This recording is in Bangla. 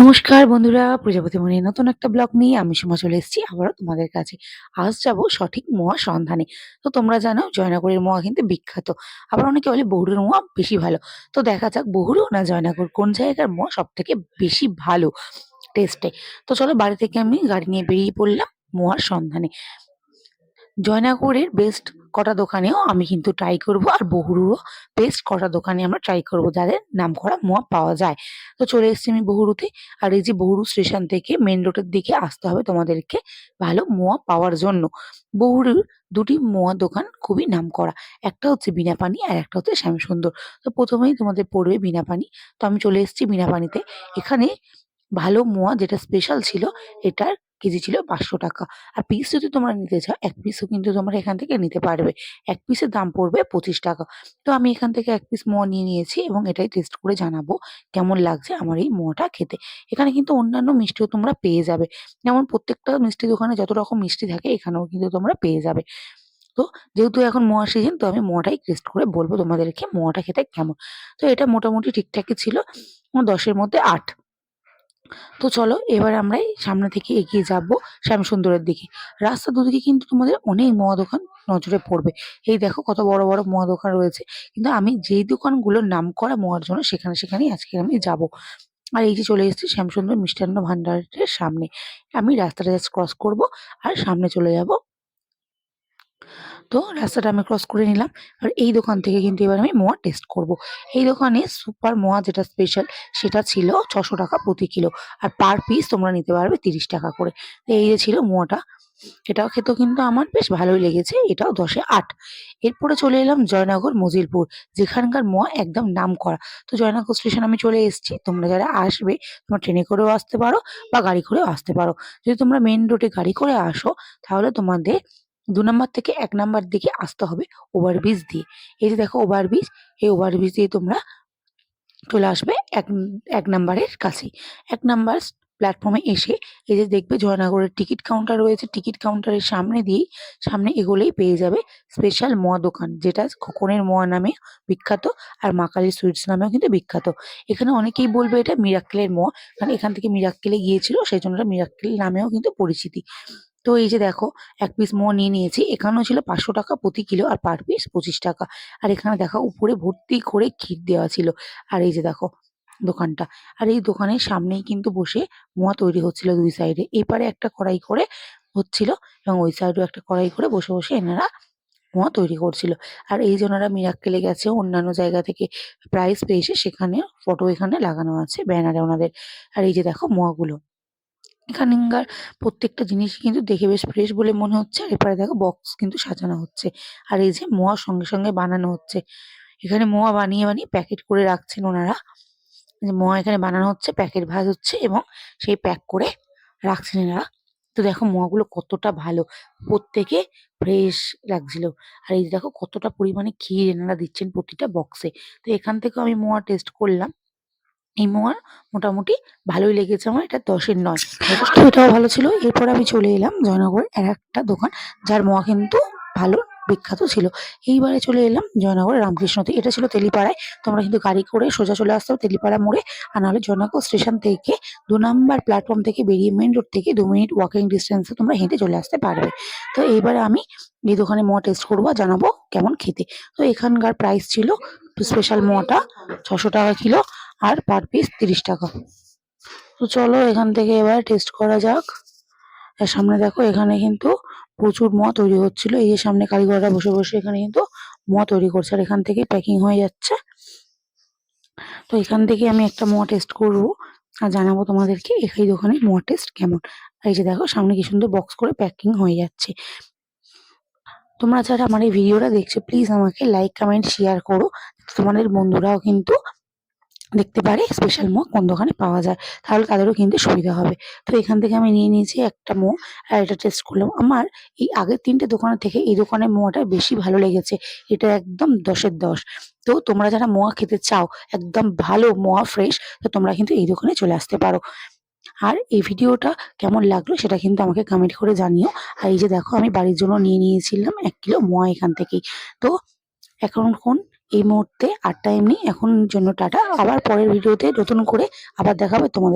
নমস্কার বন্ধুরা, প্রজাপতি মনে নতুন একটা ব্লগ নিয়ে আমি সুমা চলে এসেছি। আবারও তোমাদের কাছে আজ যাব সঠিক মোয়া সন্ধানে। তো তোমরা জানো, জয়নগরের মোয়া কিন্তু বিখ্যাত। আবার অনেকে বলে বহুরুর মোয়া বেশি ভালো। তো দেখা যাক বহুরু না জয়নগর কোন জায়গার মোয়া সব থেকে বেশি ভালো টেস্টে তো চলো বাড়ি থেকে আমি গাড়ি নিয়ে বেরিয়ে পড়লাম মোয়ার সন্ধানে। জয়নগরের বেস্ট কটা দোকানেও আমি কিন্তু ট্রাই করব আর বহুরুরও বেস্ট কটা দোকানে আমরা ট্রাই করব যাদের নাম করা মোয়া পাওয়া যায়। তো চলে এসেছি আমি বহুরুতে আর এই যে বহুরু স্টেশন থেকে মেন রোডের দিকে আসতে হবে তোমাদেরকে ভালো মোয়া পাওয়ার জন্য। বহুরুর দুটি মোয়া দোকান খুবই নাম করা একটা হচ্ছে বিনাপানি আর একটা হচ্ছে শ্যামসুন্দর। তো প্রথমেই তোমাদের পড়বে বিনাপানি তো আমি চলে এসেছি বিনাপানিতে এখানে ভালো মোয়া যেটা স্পেশাল ছিল, এটার কেজি ছিল পাঁচশো টাকা। আর পিস যদি তোমরা নিতে চাও, এক পিসও কিন্তু তোমরা এখান থেকে নিতে পারবে। এক পিসের দাম পড়বে পঁচিশ টাকা। তো আমি এখান থেকে এক পিস মোয়া নিয়ে নিয়েছি এবং এটাই টেস্ট করে জানাব কেমন লাগছে আমার এই মোয়াটা খেতে। এখানে কিন্তু অন্যান্য মিষ্টিও তোমরা পেয়ে যাবে। যেমন প্রত্যেকটা মিষ্টি দোকানে যত রকম মিষ্টি থাকে, এখানেও কিন্তু তোমরা পেয়ে যাবে। তো যেহেতু এখন মোয়া সিজন তো আমি মোয়াটাই টেস্ট করে বলব তোমাদেরকে মোয়াটা খেতে কেমন। তো এটা মোটামুটি ঠিকঠাকই ছিল, দশের মধ্যে আট। তো চলো, এবার আমরা সামনে থেকে এগিয়ে যাব শ্যামসুন্দরের দিকে। রাস্তার দুদিকে কিন্তু তোমাদের অনেক মোয়া দোকান নজরে পড়বে। এই দেখো কত বড় বড় মোয়া দোকান রয়েছে। কিন্তু আমি যেই দোকানগুলোর নাম করা মোয়ার জন্য সেখানে সেখানেই আজকে আমি যাব। আর এই যে চলে এসেছি শ্যামসুন্দর মিষ্টান্ন ভান্ডারের সামনে। আমি রাস্তাটা জাস্ট ক্রস করব আর সামনে চলে যাব। তো রাস্তাটা আমি ক্রস করে নিলাম। আর এই দোকান থেকে কিন্তু এবার আমি মোয়া টেস্ট করব। এই দোকানে সুপার মোয়া যেটা স্পেশাল সেটা ছিল ছশো টাকা প্রতি কিলো। আর পার পিস তোমরা নিতে পারবে তিরিশ টাকা করে। এই যে ছিল মোয়াটা এটাও খেতেও কিন্তু আমার বেশ ভালোই লেগেছে, এটাও দশে আট। এরপরে চলে এলাম জয়নগর, মজিলপুর, যেখানকার মোয়া একদম নাম করা তো জয়নগর স্টেশন আমি চলে এসেছি। তোমরা যারা আসবে, তোমরা ট্রেনে করেও আসতে পারো বা গাড়ি করেও আসতে পারো। যদি তোমরা মেন রোডে গাড়ি করে আসো, তাহলে তোমাদের দু নম্বর থেকে এক নাম্বার দিকে আসতে হবে ওভারব্রিজ দিয়ে। এই যে দেখো ওভারব্রিজ এই ওভারব্রিজ দিয়ে তোমরা চলে আসবে এক এক নাম্বারের কাছে এক নাম্বার প্ল্যাটফর্মে এসে এই যে দেখবে জয়নগরের টিকিট কাউন্টার রয়েছে। টিকিট কাউন্টারের সামনে দিয়েই, সামনে এগোলেই পেয়ে যাবে স্পেশাল মোয়া দোকান, যেটা খোকনের মোয়া নামে বিখ্যাত আর মা কালীর সুইটস নামেও কিন্তু বিখ্যাত। এখানে অনেকেই বলবে এটা মিরাক্কেলের মোয়া, কারণ এখান থেকে মিরাক্কেলে গিয়েছিল সেই জন্য মিরাক্কেল নামেও কিন্তু পরিচিতি। তো এই যে দেখো, এক পিস মোয়া নিয়ে নিয়েছি। এখানেও ছিল পাঁচশো টাকা প্রতি কিলো আর পার পিস পঁচিশ টাকা। আর এখানে দেখো, উপরে ভর্তি করে ক্ষীর দেওয়া ছিল। আর এই যে দেখো, দোকানটা। আর এই দোকানের সামনেই কিন্তু বসে মোয়া তৈরি হচ্ছিল দুই সাইডে এপারে একটা কড়াই করে হচ্ছিল এবং ওই সাইডেও একটা কড়াই করে বসে বসে এনারা মোয়া তৈরি করছিল। আর এই যে ওনারা মিরাক্কেলে গেছে অন্যান্য জায়গা থেকে। প্রাইজ পেয়েছে সেখানে ফটো এখানে লাগানো আছে ব্যানারে ওনাদের। আর এই যে দেখো, মোয়াগুলো। এখানকার প্রত্যেকটা জিনিসই কিন্তু দেখে বেশ ফ্রেশ বলে মনে হচ্ছে। আর এপারে দেখো বক্স কিন্তু সাজানো হচ্ছে। আর এই যে মোয়া সঙ্গে সঙ্গে বানানো হচ্ছে। এখানে মোয়া বানিয়ে বানিয়ে প্যাকেট করে রাখছেন ওনারা। যে মোয়া এখানে বানানো হচ্ছে প্যাকেট ভাজ হচ্ছে এবং সেই প্যাক করে রাখছেন এনারা। তো দেখো মোয়াগুলো কতটা ভালো, প্রত্যেকে ফ্রেশ লাগছিল। আর এই দেখো কতটা পরিমাণে ক্ষীর এনারা দিচ্ছেন প্রতিটা বক্সে তো এখান থেকেও আমি মোয়া টেস্ট করলাম। এই মোয়া মোটামুটি ভালোই লেগেছে আমার এটা দশের নয়। এটাও ভালো ছিল। এরপর আমি চলে এলাম জয়নগরের আর একটা দোকান যার মোয়া কিন্তু ভালো বিখ্যাত ছিল। এইবারে চলে এলাম জয়নগরের রামকৃষ্ণতে। এটা ছিল তেলিপাড়ায়। তোমরা কিন্তু গাড়ি করে সোজা চলে আসতে হবে তেলিপাড়া মোড়ে। আর নাহলে জয়নগর স্টেশন থেকে দু নাম্বার প্ল্যাটফর্ম থেকে বেরিয়ে মেন রোড থেকে দু মিনিট ওয়াকিং ডিস্টেন্সে তোমরা হেঁটে চলে আসতে পারবে। তো এইবারে আমি এই দোকানে মোয়া টেস্ট করব জানাব কেমন খেতে। তো এখানকার প্রাইস ছিল স্পেশাল মোয়াটা ছশো টাকা কিলো আর পার পিস তিরিশ টাকা। তো চলো এখান থেকে এবার টেস্ট করা যাক। আর সামনে দেখো, এখানে কিন্তু প্রচুর মোয়া তৈরি হচ্ছিল। এই যে সামনে কারিগররা বসে বসে এখানে কিন্তু মোয়া তৈরি করছে আর এখান থেকে প্যাকিং হয়ে যাচ্ছে। তো এখান থেকে আমি একটা মোয়া টেস্ট করব আর জানাব তোমাদেরকে এই দোকানে মোয়া টেস্ট কেমন। এই যে দেখো, সামনে কি সুন্দর বক্স করে প্যাকিং হয়ে যাচ্ছে। তোমরা যারা আমার এই ভিডিওটা দেখছ প্লিজ আমাকে লাইক কমেন্ট শেয়ার করো। তোমাদের বন্ধুরাও কিন্তু দেখতে পারে স্পেশাল মোয়া কোন দোকানে পাওয়া যায়। তাহলে তাদেরও কিন্তু সুবিধা হবে। তো এখান থেকে আমি নিয়ে নিয়েছি একটা মো আর এটা টেস্ট করলাম। আমার এই আগের তিনটে দোকানের থেকে এই দোকানের মোয়াটা বেশি ভালো লেগেছে। এটা একদম দশের দশ। তো তোমরা যারা মোয়া খেতে চাও, একদম ভালো মোয়া ফ্রেশ তো তোমরা কিন্তু এই দোকানে চলে আসতে পারো। আর এই ভিডিওটা কেমন লাগল সেটা কিন্তু আমাকে কমেন্ট করে জানিও। আর এই যে দেখো আমি বাড়ির জন্য নিয়ে নিয়েছিলাম এক কিলো মোয়া এখান থেকেই। তো এখন এই মুহূর্তে আর টাইম নেই। এখন জন্য টাটা। আবার পরের ভিডিওতে নতুন করে আবার দেখাবে তোমাদের